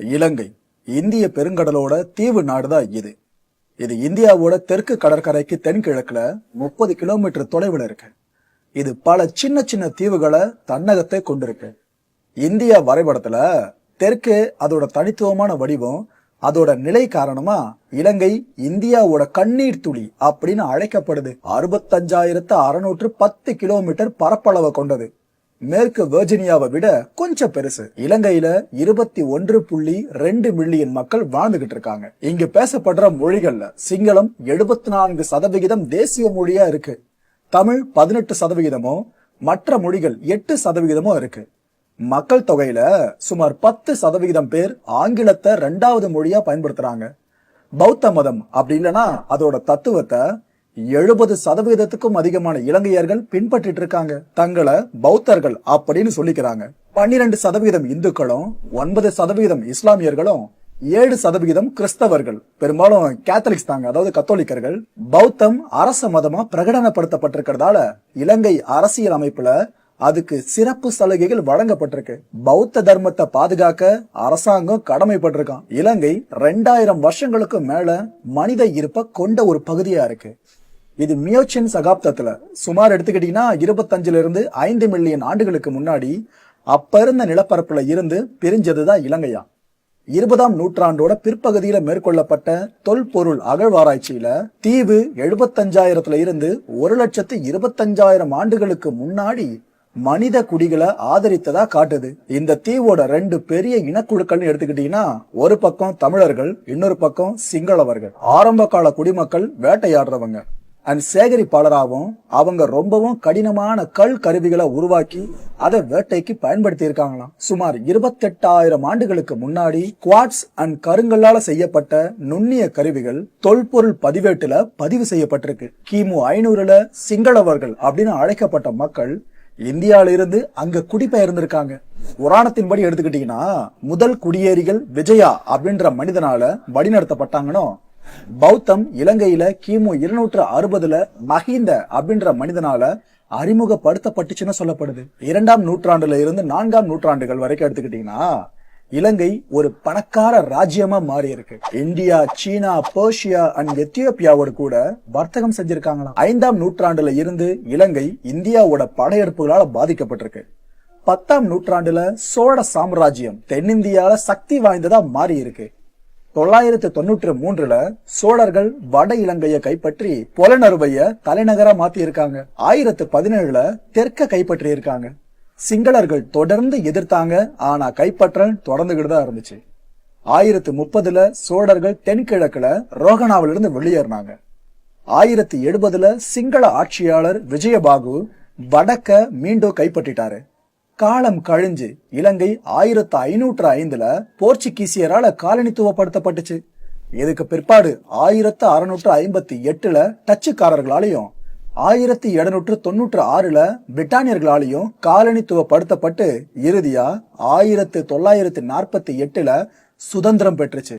இலங்கை இந்திய பெருங்கடலோட தீவு நாடுதான் இது. இது இந்தியாவோட தெற்கு கடற்கரைக்கு தென்கிழக்குல முப்பது கிலோமீட்டர் தொலைவில் இருக்கு. இது பல சின்ன சின்ன தீவுகளை தன்னகத்தை கொண்டிருக்கு. இந்தியா வரைபடத்துல தெற்கு அதோட தனித்துவமான வடிவம் அதோட நிலை காரணமா இலங்கை இந்தியாவோட கண்ணீர் துளி அப்படின்னு அழைக்கப்படுது. அறுபத்தஞ்சாயிரத்து அறுநூற்று பத்து கிலோமீட்டர் பரப்பளவை கொண்டது. மேற்கு வெர்ஜினியாவை விட கொஞ்சம் பெருசு. இலங்கையில இருபத்தி ஒன்று புள்ளி ரெண்டு மில்லியன் மக்கள் வாழ்ந்துகிட்டு இருக்காங்க. இங்க பேசப்படுற மொழிகள்ல சிங்களம் எழுபத்தி நான்கு சதவிகிதம் தேசிய மொழியா இருக்கு. தமிழ் பதினெட்டு சதவிகிதமும் மற்ற மொழிகள் எட்டு சதவிகிதமும் இருக்கு. மக்கள் தொகையில சுமார் பத்து சதவிகிதம் பேர் ஆங்கிலத்தை ரெண்டாவது மொழியா பயன்படுத்துறாங்க. பௌத்த மதம் அப்படி இல்லைன்னா அதோட தத்துவத்தை எழுபது சதவீதத்துக்கும் அதிகமான இலங்கையர்கள் பின்பற்றிட்டு இருக்காங்க. தங்களை பௌத்தர்கள் அப்படின்னு சொல்லிக்கிறாங்க. பன்னிரண்டு சதவீதம் இந்துக்களும் ஒன்பது சதவீதம் இஸ்லாமியர்களும் ஏழு சதவிகிதம் கிறிஸ்தவர்கள். பெரும்பாலும் கேத்தலிக்ஸ் தாங்க. அதாவது கத்தோலிக்கர்கள். பௌத்தம் அரச மதமா பிரகடனப்படுத்தப்பட்டிருக்கிறதால இலங்கை அரசியல் அமைப்புல அதுக்கு சிறப்பு சலுகைகள் வழங்கப்பட்டிருக்கு. பௌத்த தர்மத்தை பாதுகாக்க அரசாங்கம் கடமைப்பட்டிருக்கான். இலங்கை ரெண்டாயிரம் வருஷங்களுக்கு மேல மனித இருப்ப கொண்ட ஒரு பகுதியா இருக்கு. இது மியோச்சின் சகாப்தத்துல. சுமார் எடுத்துக்கிட்டீங்கன்னா இருபத்தஞ்சுல இருந்து ஐந்து மில்லியன் ஆண்டுகளுக்கு முன்னாடி அப்ப இருந்த நிலப்பரப்புல இருந்து பிரிஞ்சதுதான் இலங்கையா. இருபதாம் நூற்றாண்டோட பிற்பகுதியில மேற்கொள்ளப்பட்ட தொல்பொருள் அகழ்வாராய்ச்சியில தீவு எழுபத்தஞ்சாயிரத்துல இருந்து ஒரு லட்சத்து இருபத்தஞ்சாயிரம் ஆண்டுகளுக்கு முன்னாடி மனித குடிகளை ஆதரித்ததா காட்டுது. இந்த தீவோட ரெண்டு பெரிய இனக்குழுக்கள்னு எடுத்துக்கிட்டீங்கன்னா ஒரு பக்கம் தமிழர்கள் இன்னொரு பக்கம் சிங்களவர்கள். ஆரம்ப கால குடிமக்கள் வேட்டையாடுறவங்க. அண்ட் சேகரிப்பாளராகவும் அவங்க ரொம்பவும் கடினமான கல் கருவிகளை உருவாக்கி அதை வேட்டைக்கு பயன்படுத்தி இருக்காங்களாம் சுமார் இருபத்தெட்டாயிரம் ஆண்டுகளுக்கு முன்னாடி குவாட்ஸ் அண்ட் கருங்கல்லால செய்யப்பட்ட நுண்ணிய கருவிகள் தொல்பொருள் பதிவேட்டுல பதிவு செய்யப்பட்டிருக்கு. கிமு ஐநூறுல சிங்களவர்கள் அப்படின்னு அழைக்கப்பட்ட மக்கள் இந்தியாவில இருந்து அங்க குடிபெயர்ந்திருக்காங்க. புராணத்தின்படி எடுத்துக்கிட்டீங்கன்னா முதல் குடியேறிகள் விஜயா அப்படின்ற மனிதனால வழிநடத்தப்பட்டாங்கன்னு பௌத்தம் இலங்கையில கிமு இருநூற்று அறுபதுல மஹிந்த அப்படின்ற மனிதனால அறிமுகப்படுத்தப்பட்டுச்சுன்னு சொல்லப்படுது. இரண்டாம் நூற்றாண்டுல இருந்து நான்காம் நூற்றாண்டுகள் வரைக்கும் எடுத்துக்கிட்டீங்கன்னா இலங்கை ஒரு பணக்கார ராஜ்யமா மாறி இருக்கு இந்தியா சீனா பெர்ஷியா அண்ட் எத்தியோப்பியாவோட கூட வர்த்தகம் செஞ்சிருக்காங்களா ஐந்தாம் நூற்றாண்டுல இருந்து இலங்கை இந்தியாவோட படையெடுப்புகளால பாதிக்கப்பட்டிருக்கு. பத்தாம் நூற்றாண்டுல சோழ சாம்ராஜ்யம் தென்னிந்தியால சக்தி வாய்ந்ததா மாறி இருக்கு தொள்ளாயிரத்து தொண்ணூற்று மூன்றுல சோழர்கள் வட இலங்கையை கைப்பற்றி புலனறுவைய தலைநகரா மாத்தி இருக்காங்க ஆயிரத்து பதினேழுல தெற்க கைப்பற்றி இருக்காங்க சிங்களர்கள் தொடர்ந்து எதிர்த்தாங்க ஆனா கைப்பற்றல் தொடர்ந்துகிட்டு தான் இருந்துச்சு. ஆயிரத்து முப்பதுல சோழர்கள் தென்கிழக்குல ரோகனாவிலிருந்து வெளியேறினாங்க. ஆயிரத்தி எழுபதுல சிங்கள ஆட்சியாளர் விஜயபாகு வடக்க மீண்டும் கைப்பற்றிட்டாரு. காலம் கழிஞ்சு இலங்கை ஆயிரத்து ஐநூற்று ஐந்துல போர்ச்சுகீசியரால காலனித்துவப்படுத்தப்பட்டுச்சு. இதுக்கு பிற்பாடு ஆயிரத்து அறுநூற்று ஐம்பத்தி எட்டுல டச்சுக்காரர்களாலையும் ஆயிரத்தி எழுநூற்று தொண்ணூற்று ஆறுல பிரிட்டானியர்களாலையும் காலனித்துவப்படுத்தப்பட்டு இறுதியா ஆயிரத்து தொள்ளாயிரத்து நாற்பத்தி எட்டுல சுதந்திரம் பெற்றுச்சு.